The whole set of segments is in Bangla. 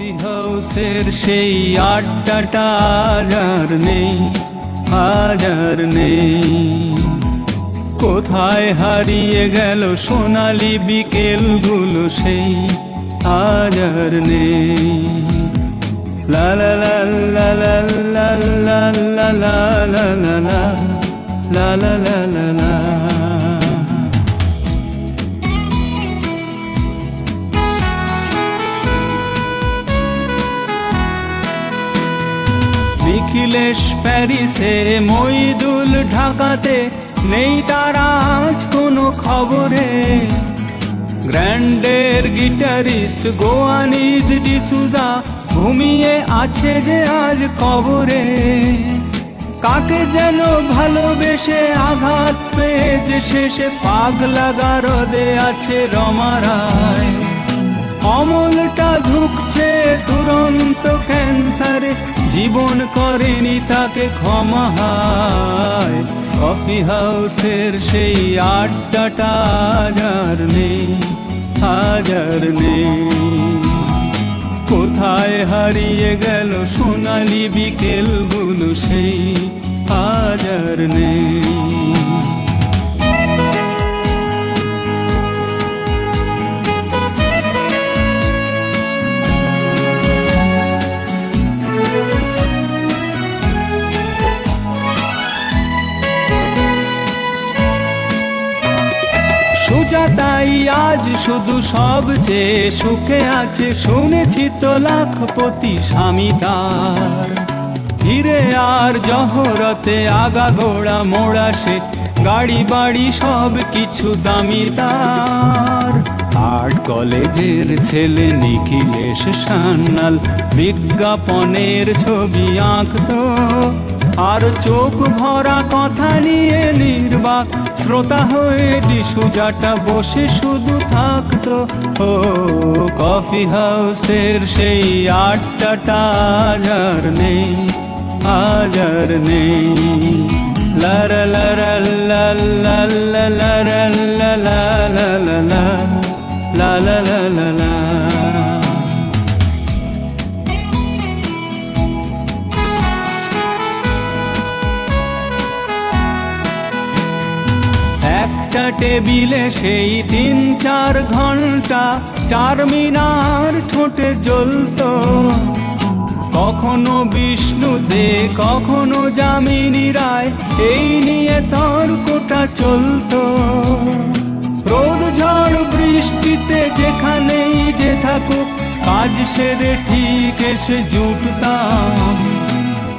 কফি হাউসের সেই আড্ডাটা আজ আর নেই আজ আর নেই কোথায় হারিয়ে গেল সোনালি বিকেলগুলো সেই আজ আর নেই লা লা লা লা লা লা লা লা লা লা লা লা লা লা নিখিলেশ প্যারিসে মইদুল ঢাকাতে নেই তার আজ কোনো খবরে। গ্র্যান্ডের গিটারিস্ট গোয়ানিজ ডিসুজা ঘুমিয়ে আছে যে আজ কবরে। কাকে যেন ভালোবেসে আঘাত পেয়ে যে শেষে পাগলা গারদে আছে রমারায় অমলটা ঝুঁকছে তুরন্ত ক্যান্সারে জীবন করেনি তাকে ক্ষমা হায়। কফি হাউসের সেই আড্ডাটা হাজার নেই হাজার নেই। কোথায় হারিয়ে গেল সোনালি বিকেলগুলো সেই হাজার নেই। সুজাতাই আজ শুধু সবচেয়ে সুখে আছে। শুনেছি তো লাখপতি স্বামী তার ধীরে আর জহরতে আগা গোড়া মোড়া সে। গাড়ি বাড়ি সব কিছু দামি তার। আর্ট কলেজের ছেলে নিখিলেশ সান্নাল বিজ্ঞাপনের ছবি আঁকতো। আর চোখ ভরা কথা নিয়ে নির্বাক শ্রোতা হয়ে ডিসুজাটা বসে শুধু থাকতো ও কফি হাউসের সেই আড্ডাটা আজার নেই আজার নেই লারা লারা লা লা লা লারা লা লা লা লা লা লা টেবিলে সেই তিন চার ঘণ্টা চার মিনার ঠোঁটে জ্বলতো। কখনো বিষ্ণুতে, কখনো যামিনী রায়, এই নিয়ে তর্কটা চলতো। রোদ, ঝড়, বৃষ্টিতে যেখানেই যে থাকুক, কাজ সেরে ঠিক এসে জুটতাম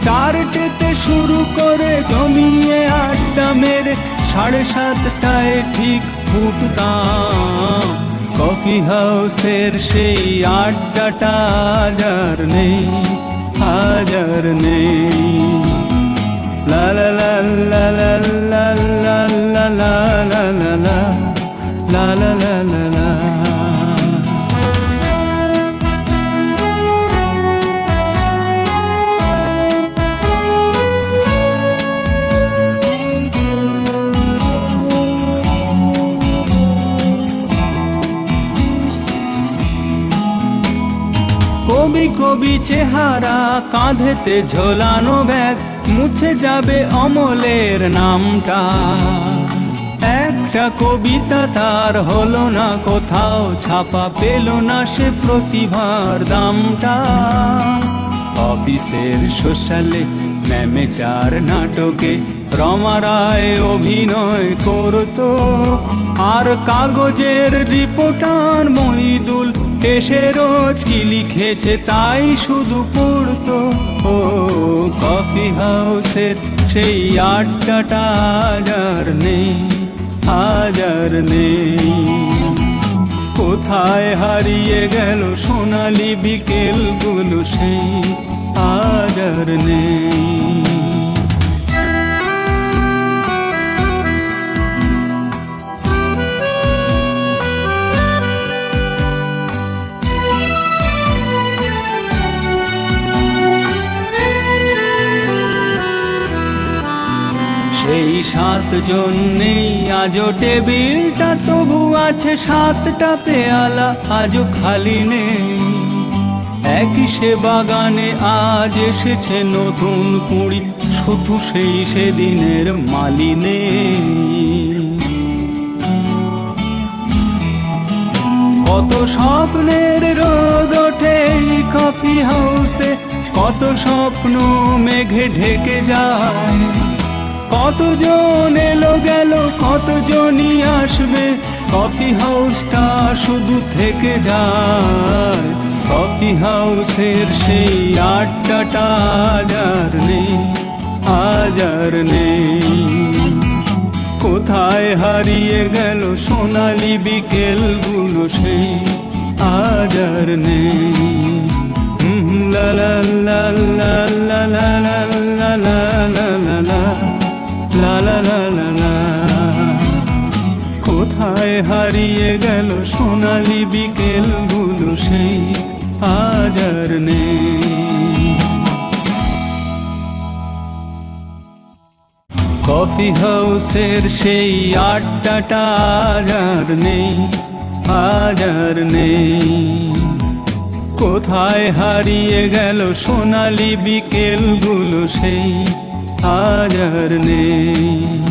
চারটেতে শুরু করে জমিয়ে আড্ডা মেরে সাড়ে সাতটায় ঠিক ফুটতাম। কফি হাউসের সেই আড্ডাটা আজার নেই হাজার নেই। কবি কবি চেহারা, কাঁধেতে ঝোলানো ব্যাগ, মুছে যাবে অমলের নামটা। একটা কবিতা তার হলো না, কোথাও ছাপা পেল না সে প্রতিভার দামটা। অফিসের সোশ্যালে ম্যামে চার নাটকে রমারায় অভিনয় করতো। আর কাগজের রিপোর্টার মহিদুল এসে রোজ কি লিখেছে তাই শুধু পড়তো। ও, কফি হাউসের সেই আড্ডাটা হাজার নেই হাজার নেই। কোথায় হারিয়ে গেল সোনালি বিকেলগুলো সেই হাজার নেই। সেই সাতজন নেই আজও টেবিলটা তবু আছে সাতটা পেয়ালা, আজও খালি নেই। এক একই সে বাগানে আজ এসেছে নতুন কুড়ি, শুধু সেই সেদিনের মালিনে কত স্বপ্নের রোদ ওঠে কফি হাউসে, কত স্বপ্ন মেঘে ঢেকে যায়। কতজন এলো গেল কতজনই আসবে কফি হাউসটা শুধু থেকে যায় কফি হাউসের সেই আড্ডাটা আজ আর নেই আজ আর নেই কোথায় হারিয়ে গেল সোনালি বিকেলগুলো সেই আজ আর নেই হুম, লা লা লা লা লা লা লা লা লা লা লা লা লা কোথায় হারিয়ে গেল সোনালি বিকেলগুলো সেই আজ আর নেই। কফি হাউসের সেই আড্ডাটা আজ আর নেই আজ আর নেই। কোথায় হারিয়ে গেল সোনালি বিকেলগুলো সেই আজ আর নেই।